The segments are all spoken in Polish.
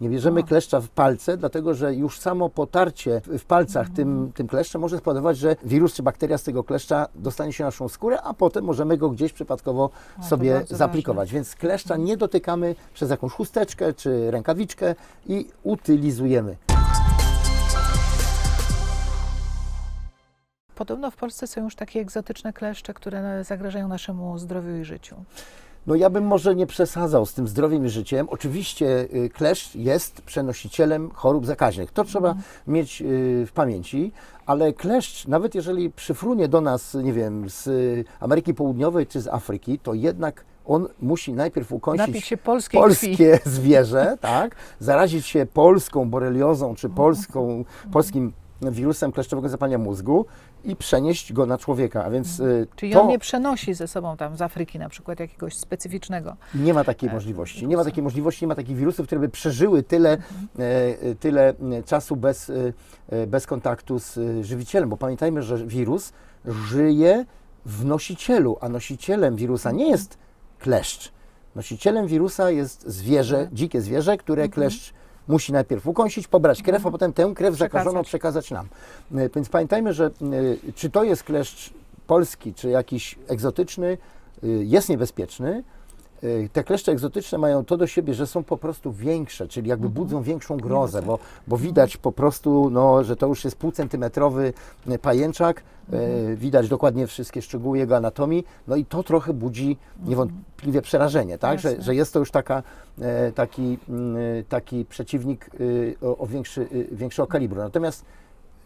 Nie bierzemy kleszcza w palce, dlatego że już samo potarcie w palcach tym, tym kleszczem może spowodować, że wirus czy bakteria z tego kleszcza dostanie się na naszą skórę, a potem możemy go gdzieś przypadkowo A, to sobie bardzo zaaplikować. Więc kleszcza nie dotykamy przez jakąś chusteczkę czy rękawiczkę i utylizujemy. Podobno w Polsce są już takie egzotyczne kleszcze, które zagrażają naszemu zdrowiu i życiu. No ja bym może nie przesadzał z tym zdrowiem i życiem. Oczywiście y, kleszcz jest przenosicielem chorób zakaźnych. To trzeba mieć y, w pamięci, ale kleszcz, nawet jeżeli przyfrunie do nas, nie wiem, z Ameryki Południowej czy z Afryki, to jednak on musi najpierw się polskiej krwi. polskie zwierzę, tak, zarazić się polską boreliozą czy polską, polskim wirusem kleszczowego zapalenia mózgu i przenieść go na człowieka. A więc y, Czyli to on nie przenosi ze sobą tam z Afryki na przykład jakiegoś specyficznego. nie ma takiej możliwości. Nie ma takiej możliwości, nie ma takich wirusów, które by przeżyły tyle, e, e, tyle e, czasu bez, e, e, bez kontaktu z e, żywicielem, bo pamiętajmy, że wirus żyje w nosicielu, a nosicielem wirusa nie jest kleszcz. Nosicielem wirusa jest zwierzę, dzikie zwierzę, które kleszcz musi najpierw ukąsić, pobrać krew, a potem tę krew zakażoną Przekazać. przekazać nam. E, Więc pamiętajmy, że e, czy to jest kleszcz polski, czy jakiś egzotyczny, e, jest niebezpieczny. E, Te kleszcze egzotyczne mają to do siebie, że są po prostu większe, czyli jakby budzą większą grozę, bo, bo widać po prostu, no, że to już jest półcentymetrowy e, pajęczak, e, widać dokładnie wszystkie szczegóły jego anatomii, no i to trochę budzi niewątpliwie przerażenie, tak? Że, że jest to już taka, taki, mm, taki przeciwnik o, o większy, większego kalibru. Natomiast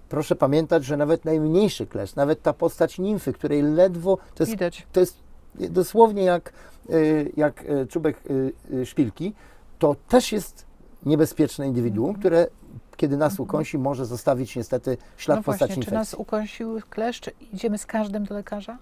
proszę pamiętać, że nawet najmniejszy klesz, nawet ta postać nimfy, której ledwo, to jest Widać. to jest dosłownie jak, y, jak y, czubek y, szpilki, to też jest niebezpieczne indywiduum, które kiedy nas ukąsi, może zostawić niestety ślad no w postaci właśnie, czy nas infekcji. ukąsił kleszcz? Idziemy z każdym do lekarza?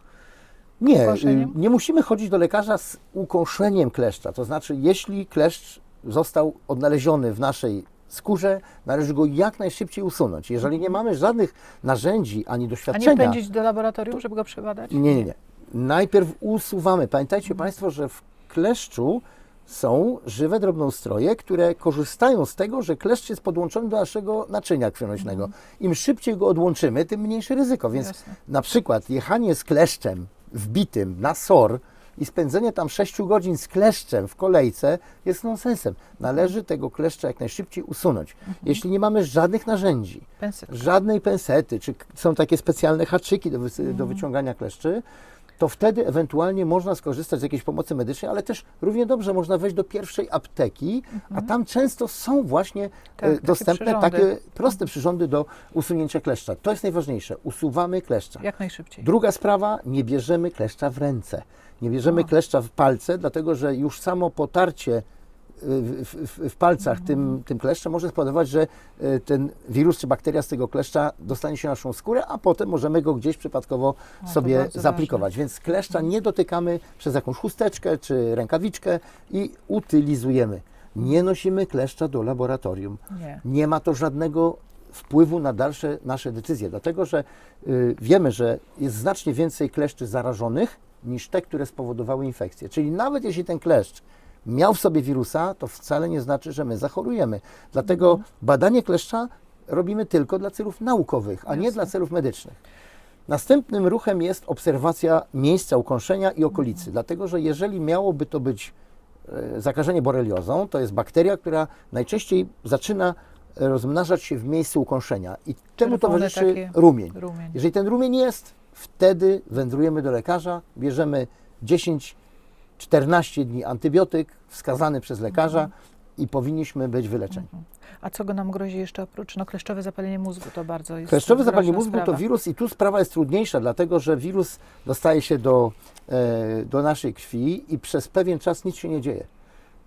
Nie, ukąszeniem? nie musimy chodzić do lekarza z ukąszeniem kleszcza. To znaczy, jeśli kleszcz został odnaleziony w naszej skórze, należy go jak najszybciej usunąć. Jeżeli nie mamy żadnych narzędzi ani A nie doświadczenia, pędzić do laboratorium, żeby go przebadać? Nie, nie, nie. Najpierw usuwamy. Pamiętajcie Państwo, że w kleszczu są żywe drobnoustroje, które korzystają z tego, że kleszcz jest podłączony do naszego naczynia krwionośnego. Im szybciej go odłączymy, tym mniejsze ryzyko. Więc Jasne. na przykład jechanie z kleszczem wbitym na SOR i spędzenie tam 6 godzin z kleszczem w kolejce jest nonsensem. Należy tego kleszcza jak najszybciej usunąć. Jeśli nie mamy żadnych narzędzi, żadnej pensety, czy są takie specjalne haczyki do, wys- do wyciągania kleszczy, to wtedy ewentualnie można skorzystać z jakiejś pomocy medycznej, ale też równie dobrze można wejść do pierwszej apteki, a tam często są właśnie Tak, e, takie dostępne przyrządy. takie proste przyrządy do usunięcia kleszcza. To jest najważniejsze. Usuwamy kleszcza. Jak najszybciej. Druga sprawa, nie bierzemy kleszcza w ręce. Nie bierzemy kleszcza w palce, dlatego że już samo potarcie w, w, w palcach tym, tym kleszczem może spowodować, że y, ten wirus czy bakteria z tego kleszcza dostanie się na naszą skórę, a potem możemy go gdzieś przypadkowo to sobie zaaplikować. Więc kleszcza nie dotykamy przez jakąś chusteczkę czy rękawiczkę i utylizujemy. Nie nosimy kleszcza do laboratorium Nie. nie ma to żadnego wpływu na dalsze nasze decyzje, dlatego że y, wiemy, że jest znacznie więcej kleszczy zarażonych niż te, które spowodowały infekcję. Czyli nawet jeśli ten kleszcz miał w sobie wirusa, to wcale nie znaczy, że my zachorujemy. Dlatego Mhm. badanie kleszcza robimy tylko dla celów naukowych, a nie Jasne. dla celów medycznych. Następnym ruchem jest obserwacja miejsca ukąszenia i okolicy, dlatego że jeżeli miałoby to być e, zakażenie boreliozą, to jest bakteria, która najczęściej zaczyna e, rozmnażać się w miejscu ukąszenia i temu towarzyszy rumień. Rumień. Jeżeli ten rumień jest, wtedy wędrujemy do lekarza, bierzemy 10-14 dni antybiotyk wskazany przez lekarza Mhm. i powinniśmy być wyleczeni. A co go nam grozi jeszcze oprócz no, kleszczowe zapalenie mózgu? To bardzo jest Kleszczowe zapalenie mózgu to sprawa. wirus i tu sprawa jest trudniejsza, dlatego że wirus dostaje się do, e, do naszej krwi i przez pewien czas nic się nie dzieje.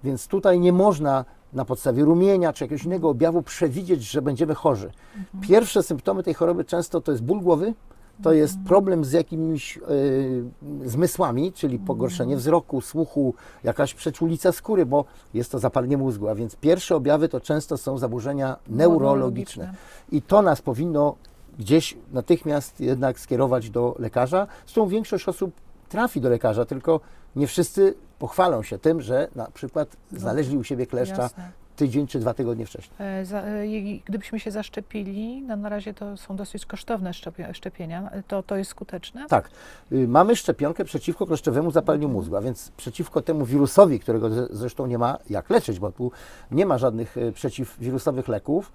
Więc tutaj nie można na podstawie rumienia czy jakiegoś innego objawu przewidzieć, że będziemy chorzy. Mhm. Pierwsze symptomy tej choroby często to jest ból głowy, to jest problem z jakimiś e, zmysłami, czyli pogorszenie wzroku, słuchu, jakaś przeczulica skóry, bo jest to zapalenie mózgu, a więc pierwsze objawy to często są zaburzenia neurologiczne. I to nas powinno gdzieś natychmiast jednak skierować do lekarza. Zresztą większość osób trafi do lekarza, tylko nie wszyscy pochwalą się tym, że na przykład znaleźli u siebie kleszcza Jasne. Tydzień czy dwa tygodnie wcześniej. E, e, gdybyśmy się zaszczepili, no na razie to są dosyć kosztowne szczepie- szczepienia, e, to, to jest skuteczne? Tak, y, mamy szczepionkę przeciwko kleszczowemu zapaleniu mózgu, a więc przeciwko temu wirusowi, którego zresztą nie ma jak leczyć, bo tu nie ma żadnych przeciwwirusowych leków,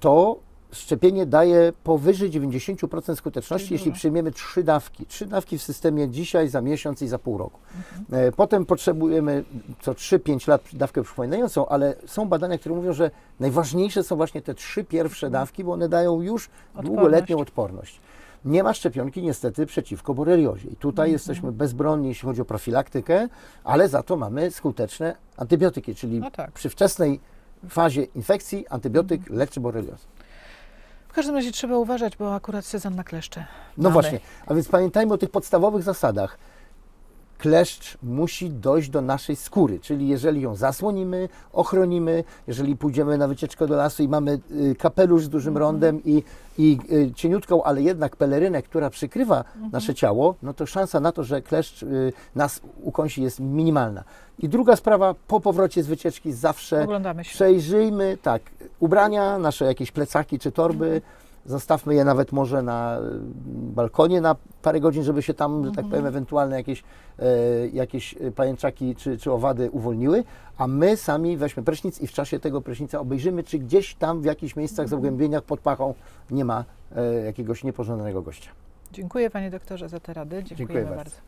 to szczepienie daje powyżej 90% skuteczności, jeśli przyjmiemy trzy dawki. Trzy dawki w systemie dzisiaj, za miesiąc i za pół roku. E, Potem potrzebujemy co 3-5 lat dawkę przypominającą, ale są badania, które mówią, że najważniejsze są właśnie te trzy pierwsze dawki, bo one dają już długoletnią odporność. Nie ma szczepionki niestety przeciwko boreliozie. I tutaj jesteśmy bezbronni, jeśli chodzi o profilaktykę, ale za to mamy skuteczne antybiotyki, czyli No tak. przy wczesnej fazie infekcji antybiotyk leczy boreliozę. W każdym razie trzeba uważać, bo akurat sezon na kleszcze. No mamy. właśnie, a więc pamiętajmy o tych podstawowych zasadach. Kleszcz musi dojść do naszej skóry, czyli jeżeli ją zasłonimy, ochronimy, jeżeli pójdziemy na wycieczkę do lasu i mamy y, kapelusz z dużym rondem i, i y, cieniutką, ale jednak pelerynę, która przykrywa nasze ciało, no to szansa na to, że kleszcz y, nas ukąsi jest minimalna. I druga sprawa, po powrocie z wycieczki zawsze. Przejrzyjmy, tak, ubrania, nasze jakieś plecaki czy torby, zostawmy je nawet może na y, balkonie na parę godzin, żeby się tam, że tak powiem, ewentualne jakieś, e, jakieś e, pajęczaki czy, czy owady uwolniły, a my sami weźmy prysznic i w czasie tego prysznica obejrzymy, czy gdzieś tam w jakichś miejscach, zagłębieniach pod pachą nie ma e, jakiegoś niepożądanego gościa. Dziękuję panie doktorze za te rady. Dziękujemy Dziękuję bardzo. bardzo.